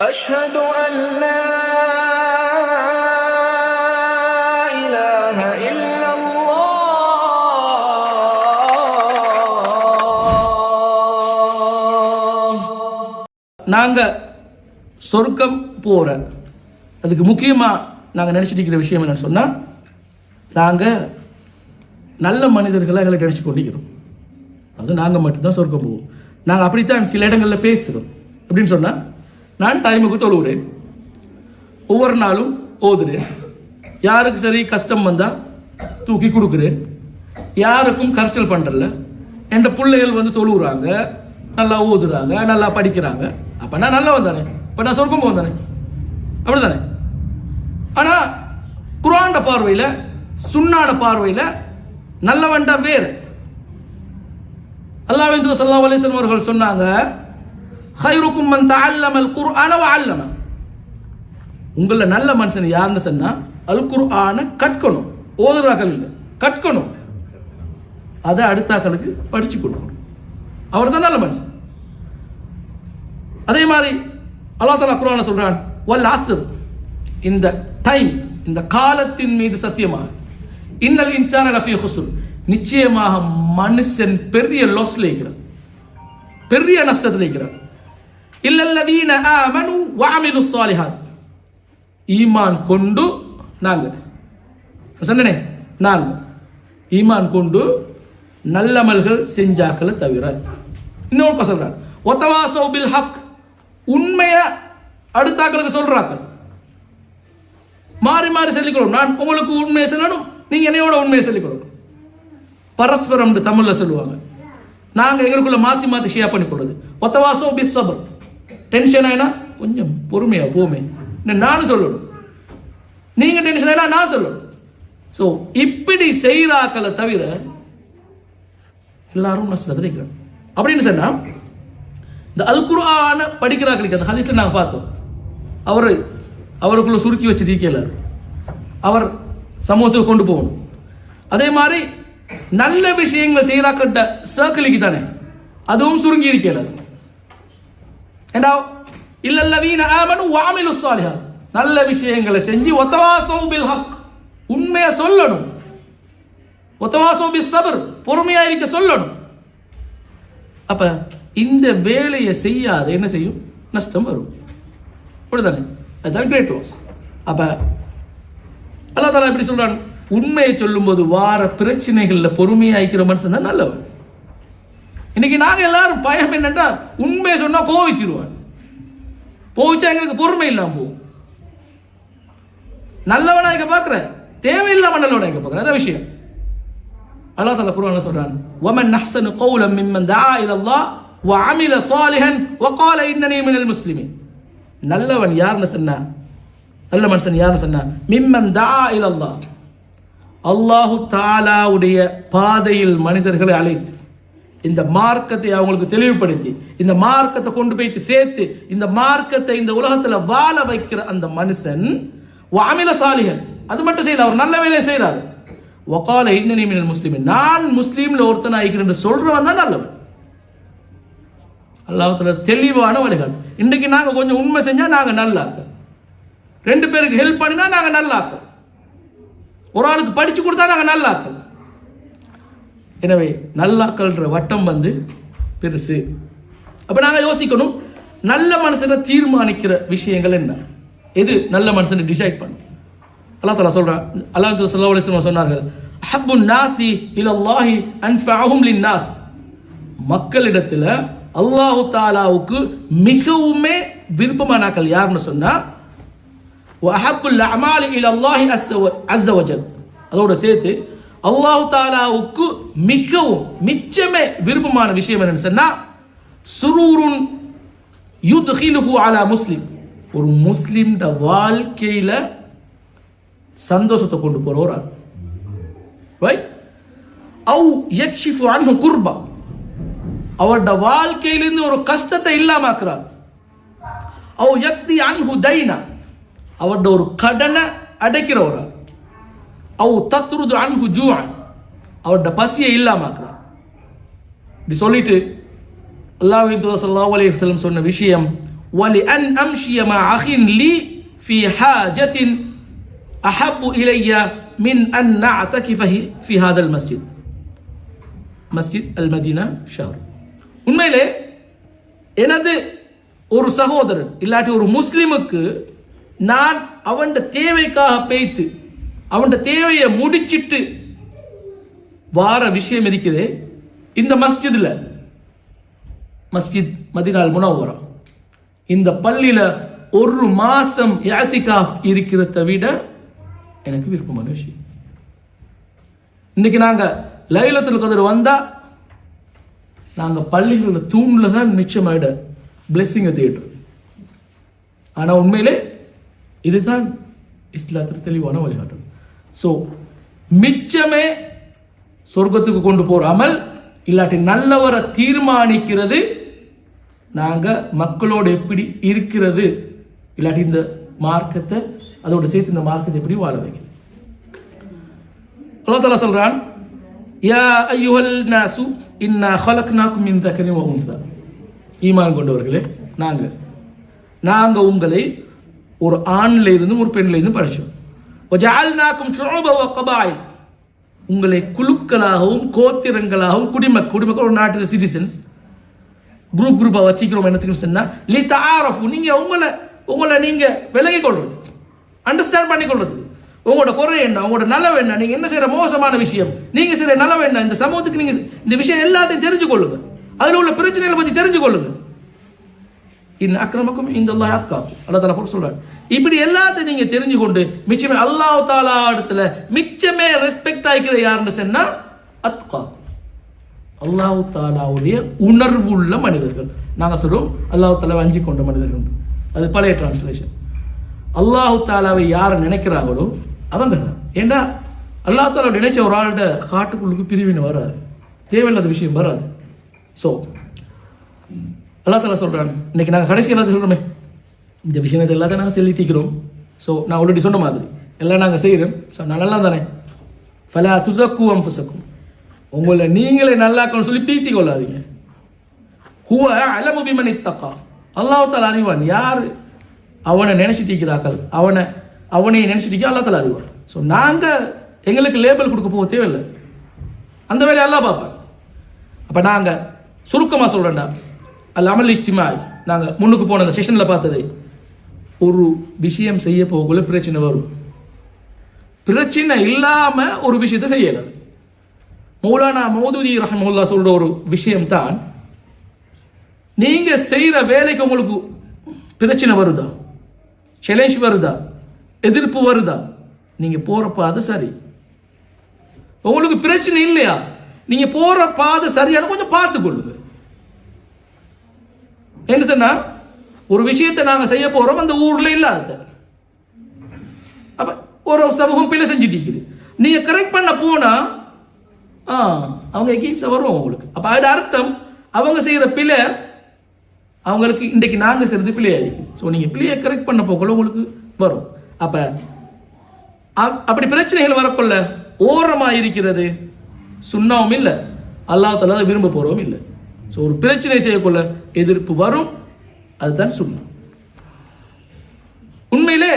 أشهد أن لا إله إلا الله நாங்கள் சொர்க்கம் போகிற அதுக்கு முக்கியமாக நாங்கள் நினச்சிட்டு இருக்கிற விஷயம் என்னன்னு சொன்னால் நாங்கள் நல்ல மனிதர்களை எங்களை நினச்சி கொண்டிருக்கிறோம் அது நாங்கள் மட்டும்தான் சொர்க்கம் போவோம் நாங்கள் அப்படித்தான் சில இடங்களில் பேசுகிறோம் அப்படின்னு சொன்னால் நான் டைமுக்கு தொழுகிறேன் ஒவ்வொரு நாளும் ஓதுறேன். யாருக்கு சரி கஷ்டம் வந்தால் தூக்கி கொடுக்குறேன். யாருக்கும் கரைச்சல் பண்ணுறல என் பிள்ளைகள் வந்து தொழுகிறாங்க நல்லா ஓதுறாங்க நல்லா படிக்கிறாங்க. அப்போ நான் நல்லா வந்தானே இப்போ நான் சொர்க்கம் வந்தானே அப்படி தானே ஆனால் குரான்ட பார்வையில் சுண்ணாட பார்வையில் நல்லவன்டா வேறு. அல்லாஹ் சல்லா அலிஸ்லாம் அவர்கள் சொன்னாங்க ஹைருக்கும் மன் தல்லமல் குர் அனவ அல்லம உங்கள நல்ல மனுஷன் யாருன்னு சொன்னா அல் குர்ஆனை கற்கணும். ஓதுறாக்கள் இல்லை கற்கணும். அதை அடுத்தாக்களுக்கு படிச்சு கொடுக்கணும். அவர் தான் நல்ல மனுஷன். அதே மாதிரி அல்லாஹ் தலா குரான சொல்றான் வல் ஆசர் இந்த டைம் இந்த காலத்தின் மீது சத்தியமாக. இன்னல் இன்சான லஃபி ஹுசுர் நிச்சயமாக மனுஷன் பெரிய லாஸ்ல இருக்கிறார். பெரிய நஷ்டத்தில் இருக்கிறார். இல்லல்லதீன ஆமனு வஅமிலு ஸாலிஹாத். ஈமான் கொண்டு நாங்க சொன்னனே நான்கு. ஈமான் கொண்டு நல்லமல்கள் செஞ்சாக்களை தவிர இன்னொரு சொல்றாங்க ஒத்தவாசோ பில் ஹக். உண்மையை அடுத்தாக்களுக்கு சொல்றாக்கள் மாறி மாறி சொல்லிக்கிறோம் நான் உங்களுக்கு உண்மையை சொல்லணும் நீங்க என்னையோட உண்மையை சொல்லிக்கிறோம் பரஸ்பரம் தமிழ்ல சொல்லுவாங்க. நாங்க எங்களுக்குள்ள மாத்தி மாத்தி ஷேர் பண்ணி கொடுறது ஒத்தவாசோ பிஸ் சபர். டென்ஷன் ஆயினா கொஞ்சம் பொறுமையா போமே. நானும் சொல்லணும். நீங்கள் டென்ஷன் ஆயினா நான் சொல்லணும். ஸோ இப்படி செய்கிறாக்களை தவிர எல்லாரும் நஷ்டத்தை இருக்கிறாங்க அப்படின்னு சொன்னால் இந்த அல் குர்ஆன படிக்கிறார்களுக்கு அந்த ஹதீஸ்ல நாங்கள் பார்த்தோம். அவர் அவருக்குள்ளே சுருக்கி வச்சிருக்கல அவர் சமூகத்துக்கு கொண்டு போகணும். அதே மாதிரி நல்ல விஷயங்களை செய்கிறாக்கிட்ட சர்க்கிளுக்கு தானே. அதுவும் சுருங்கி இருக்கல ஏண்டா இல்லல்லவீன ஆமனு வாமிலு சாலிஹா நல்ல விஷயங்களை செஞ்சு ஒத்தவாசோ பில் ஹக் உண்மையை சொல்லணும் ஒத்தவாசோ பில் சபர் பொறுமையாக இருக்க சொல்லணும் அப்ப இந்த வேலையை செய்யாத என்ன செய்யும் நஷ்டம் வரும் அப்படிதானே அதுதான் கிரேட் வாஸ் அப்ப அல்லா தாலா எப்படி சொல்கிறான் உண்மையை சொல்லும்போது வார பிரச்சனைகளில் பொறுமையா இருக்கிற மனுஷன் தான் நல்லவன் இன்னைக்கு நாங்கள் எல்லாரும் பயம் என்னென்னா உண்மையை சொன்னால் கோவிச்சிருவான் கோவிச்சா எங்களுக்கு பொறுமை இல்லாமல் போகும். நல்லவனா இங்க பார்க்குற தேவையில்லாம நல்லவனா இங்கே பார்க்குறேன் அதான் விஷயம். அல்லா தலா குருவான சொல்றான் ஒமன் நஹ்சன் கௌலம் மிம்மன் தா இலல்லா வ அமில சாலிஹன் வ கால இன்னனி மினல் முஸ்லிமின். நல்லவன் யாருன்னு சொன்ன நல்ல மனுஷன் யாருன்னு சொன்னா மிம்மன் தா இலல்லா அல்லாஹு தாலாவுடைய பாதையில் மனிதர்களை அழைத்து இந்த மார்க்கத்தை அவங்களுக்கு தெளிவுபடுத்தி இந்த மார்க்கத்தை கொண்டு போய் சேர்த்து இந்த மார்க்கத்தை இந்த உலகத்தில் வாழ வைக்கிற அந்த மனுஷன் அமில சாலிகன் அது மட்டும் செய்யல அவர் நல்ல வேலையை செய்கிறார் ஒகால இன்னனி மினல் முஸ்லீம் நான் முஸ்லீம்ல ஒருத்தன் ஆகிக்கிறேன் சொல்றவன் தான் நல்லவன். அல்லாஹத்தில் தெளிவான வழிகள் இன்றைக்கு நாங்கள் கொஞ்சம் உண்மை செஞ்சால் நாங்கள் நல்லாக்க. ரெண்டு பேருக்கு ஹெல்ப் பண்ணினா நாங்கள் நல்லாக்க. ஒரு ஆளுக்கு படிச்சு கொடுத்தா நாங்கள் நல்லாக்க. எனவே நல்லாக்கள்ன்ற வட்டம் வந்து பெருசு. அப்போ நாங்கள் யோசிக்கணும் நல்ல மனுஷனை தீர்மானிக்கிற விஷயங்கள் என்ன? எது நல்ல மனுஷனை டிசைட் பண்ணும் அல்லா தலா சொல்றான் அல்லா சல்லா அலிஸ்லாம் சொன்னார்கள் ஹப்பு நாசி இலல்லாஹி லின் நாஸ் மக்களிடத்தில் அல்லாஹு தாலாவுக்கு மிகவுமே விருப்பமானாக்கள் யாருன்னு சொன்னால் வஹப்புல் அமாலி இலல்லாஹி அஸ்ஸ வஜல் அதோட சேர்த்து அல்லாஹு தாலாவுக்கு மிகவும் மிச்சமே விருப்பமான விஷயம் என்னன்னு சொன்னா சுரூருன் யுத்ஹிலுஹு அலா முஸ்லிம். ஒரு முஸ்லிம்ட வாழ்க்கையில சந்தோஷத்தை கொண்டு போற ஒரு ஆள். ரைட் அவு யக்ஷிஃபு அன்ஹு குர்பா. அவரோட வாழ்க்கையிலிருந்து ஒரு கஷ்டத்தை இல்லாமாக்குறார் அவ் யக்தி அன்ஹு தைனா. அவருடைய ஒரு கடனை அடைக்கிற ஒரு அவு தத்ருது அன்கு ஜூன் அவருடைய பசியை இல்லாமாக்குறான் இப்படி சொல்லிட்டு அல்லாஹின் தூதர் சல்லா அலி வல்லம் சொன்ன விஷயம் வலி அன் அம்ஷிய மா அஹின் லி ஃபி ஹாஜத்தின் அஹப்பு இலைய மின் அன் அத்தகி ஃபஹி ஃபி ஹாதல் மஸ்ஜித் மஸ்ஜித் அல் மதீனா ஷார் உண்மையிலே எனது ஒரு சகோதரன் இல்லாட்டி ஒரு முஸ்லிமுக்கு நான் அவன் தேவைக்காக பேய்த்து அவன்கிட்ட தேவையை முடிச்சிட்டு வார விஷயம் இருக்குது. இந்த மஸ்ஜிதில் மஸ்ஜித் மதினால் முனவரம். இந்த பள்ளியில் ஒரு மாதம் யாத்திகாஃப் இருக்கிறத விட எனக்கு விருப்பமான விஷயம். இன்னைக்கு நாங்கள் லைலத்தில் கதிர் வந்தால் நாங்கள் பள்ளிகளில் தூண்ல தான் மிச்சமாயிட பிளெஸ்ஸிங்கை தேடுறோம். ஆனால் உண்மையிலே இதுதான் இஸ்லாத்தில் தெளிவான வழிகாட்டும் ஸோ மிச்சமே சொர்க்கத்துக்கு கொண்டு போகாமல் அமல் இல்லாட்டி நல்லவரை தீர்மானிக்கிறது நாங்கள் மக்களோடு எப்படி இருக்கிறது? இல்லாட்டி இந்த மார்க்கத்தை அதோட சேர்த்து இந்த மார்க்கத்தை எப்படி வாழ வைக்கிறது? அல்லா தலா சொல்கிறான் யா ஐயுஹல் நாசு இன்னா ஹலக்னாக்கும் இந்த கனி உங்கள் ஈமான் கொண்டவர்களே நாங்கள் நாங்கள் உங்களை ஒரு ஆண்ல இருந்து ஒரு பெண்ல படித்தோம் உங்களை குழுக்களாகவும் கோத்திரங்களாகவும் குடிம குடிமக்கள் ஒரு நாட்டில் சிட்டிசன்ஸ் குரூப் குரூப்பாக வச்சுக்கிறோம் என்னத்துக்குன்னு சொன்னால் லி தாரஃபு நீங்கள் உங்களை உங்களை நீங்கள் விலகி கொள்வது. அண்டர்ஸ்டாண்ட் பண்ணி கொள்வது. உங்களோட குறை என்ன? உங்களோட நலவு என்ன? நீங்கள் என்ன செய்கிற மோசமான விஷயம்? நீங்கள் செய்கிற நலவு என்ன? இந்த சமூகத்துக்கு நீங்கள் இந்த விஷயம் எல்லாத்தையும் தெரிஞ்சு கொள்ளுங்க. அதில் உள்ள பிரச்சனைகளை பற்றி தெரிஞ்சு கொள்ளுங்கள் இன் அக்கிரமக்கும் இந்த அல்லாஹ் அத்காக்கும் அல்லா தாலா போட்டு சொல்கிறார் இப்படி எல்லாத்தையும் நீங்கள் தெரிஞ்சு கொண்டு மிச்சமே அல்லாஹ் தாலா இடத்துல மிச்சமே ரெஸ்பெக்ட் ஆகிக்கிற யாருன்னு சொன்னால் அத்கா. அல்லாஹ் தாலாவுடைய உணர்வுள்ள மனிதர்கள். நாங்கள் சொல்லுவோம் அல்லாஹ் தாலாவை அஞ்சு கொண்ட மனிதர்கள் அது பழைய டிரான்ஸ்லேஷன் அல்லாஹு தாலாவை யார் நினைக்கிறாங்களோ அவங்க தான். ஏண்டா? அல்லா தாலா நினைச்ச ஒரு ஆள்கிட்ட காட்டுக்குள்ளுக்கு பிரிவினை வராது. தேவையில்லாத விஷயம் வராது. ஸோ அல்லாஹ் தாலா சொல்கிறான் இன்னைக்கு நாங்கள் கடைசி எல்லாத்தையும் சொல்கிறோமே இந்த விஷயத்தை எல்லாத்தையும் நாங்கள் செலுத்திக்கிறோம் ஸோ நான் ஆல்ரெடி சொன்ன மாதிரி எல்லாம் நாங்கள் செய்கிறோம் ஸோ நான் நல்லா தானே ஃபலா துசக்கும் அம்புசக்கும் உங்களை நீங்களே நல்லாக்கணும் சொல்லி பீத்தி கொள்ளாதீங்க. ஹுவ அலமு பிமன் இத்தக்கா. அல்லாஹ் அறிவான். யார் அவனை நினைச்சிட்டிக்கிறார்கள் அவனை அவனை நினைச்சிட்டிக்க அல்லா தாலா அறிவான். ஸோ நாங்கள் எங்களுக்கு லேபிள் கொடுக்க போக தேவையில்லை. அந்த வேலையை எல்லாம் பார்ப்பேன். அப்போ நாங்கள் சுருக்கமாக சொல்கிறேன்டா அல்ல அமல் இஷ்டிமாய் நாங்கள் முன்னுக்கு போன அந்த செஷனில் பார்த்தது ஒரு விஷயம் செய்ய போகக்குள்ள பிரச்சனை வரும். பிரச்சனை இல்லாமல் ஒரு விஷயத்தை செய்யலாம் மௌலானா மௌதூதி ரஹமுல்லா சொல்ற ஒரு விஷயம்தான் நீங்கள் நீங்க செய்யற வேலைக்கு உங்களுக்கு பிரச்சனை வருதா? சேலஞ்ச் வருதா? எதிர்ப்பு வருதா? நீங்க போற பாதை சரி. உங்களுக்கு பிரச்சனை இல்லையா? நீங்க போற பாதை சரியான கொஞ்சம் பார்த்துக்கொள்ளுங்க. என்ன சொன்னால் ஒரு விஷயத்தை நாங்கள் செய்ய போகிறோம் அந்த ஊரில் இல்லாத. அப்போ ஒரு சமூகம் பிழை செஞ்சுட்டு இருக்குது நீங்கள் கரெக்ட் பண்ண போனால் ஆ அவங்க எகெயின்ஸ்ட் வருவோம் உங்களுக்கு. அப்போ அது அர்த்தம் அவங்க செய்கிற பிழை அவங்களுக்கு இன்றைக்கு நாங்கள் செய்கிறது பிள்ளையாயிருக்கு ஸோ நீங்கள் பிள்ளையை கரெக்ட் பண்ண போக்குள்ள உங்களுக்கு வரும். அப்போ அப்படி பிரச்சனைகள் வரக்குள்ள ஓரமாக இருக்கிறது சுண்ணாவும் இல்லை. அல்லாஹ் விரும்ப போகிறவும் இல்லை. ஸோ ஒரு பிரச்சனை செய்யக்குள்ள எதிர்ப்பு வரும் அதுதான் சுண்ணம் உண்மையிலே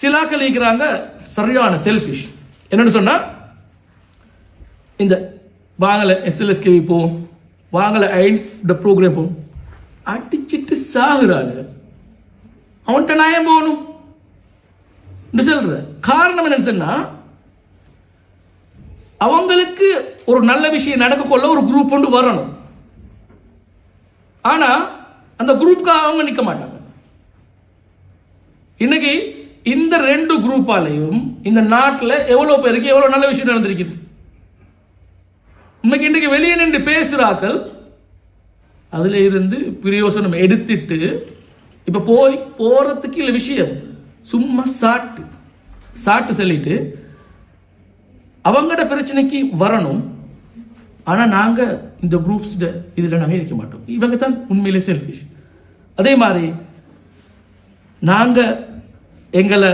சிலாக்கள் இருக்கிறாங்க சரியான செல்ஃபிஷ் என்னென்னு சொன்னால் இந்த வாங்கலை எஸ்எல்எஸ்கேவி போவோம் வாங்கலை ஐன் ப்ரோக்ராம் போவோம். அடிச்சிட்டு சாகுறாங்க அவன்கிட்ட நான் ஏன் போகணும்? சொல்ற. காரணம் என்னன்னு சொன்னா அவங்களுக்கு ஒரு நல்ல விஷயம் நடக்க கொள்ள ஒரு குரூப் கொண்டு வரணும். ஆனால் அந்த குரூப்புக்காக அவங்க நிற்க மாட்டாங்க. இன்னைக்கு இந்த ரெண்டு குரூப்பாலையும் இந்த நாட்டில் எவ்வளோ பேருக்கு எவ்வளோ நல்ல விஷயம் நடந்திருக்குது? இன்னைக்கு இன்றைக்கு வெளியே நின்று பேசுகிறாக்கள் அதில் இருந்து பிரயோசனம் எடுத்துட்டு இப்போ போய் போகிறதுக்கு இல்லை விஷயம். சும்மா சாட்டு. சாட்டு சொல்லிட்டு அவங்கட பிரச்சனைக்கு வரணும். ஆனால் நாங்கள் இந்த குரூப்ஸ் இதில் நாங்கள் இருக்க மாட்டோம் இவங்க தான் உண்மையிலே செல்ஃபிஷ் அதே மாதிரி நாங்கள் எங்களை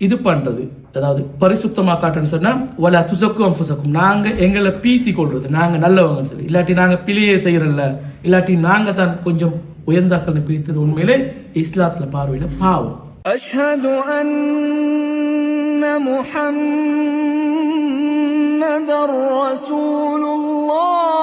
இது பண்ணுறது அதாவது பரிசுத்தமாக காட்டுன்னு சொன்னால் வல துசக்கும் அம்புசக்கும் நாங்கள் எங்களை பீத்தி கொள்வது நாங்கள் நல்லவங்கன்னு சொல்லி இல்லாட்டி நாங்கள் பிழையே செய்கிறல்ல இல்லாட்டி நாங்கள் தான் கொஞ்சம் உயர்ந்தாக்கள் பிரித்தது உண்மையிலே இஸ்லாத்துல பார்வையில பாவம் أشهد أن محمد رسول Lord.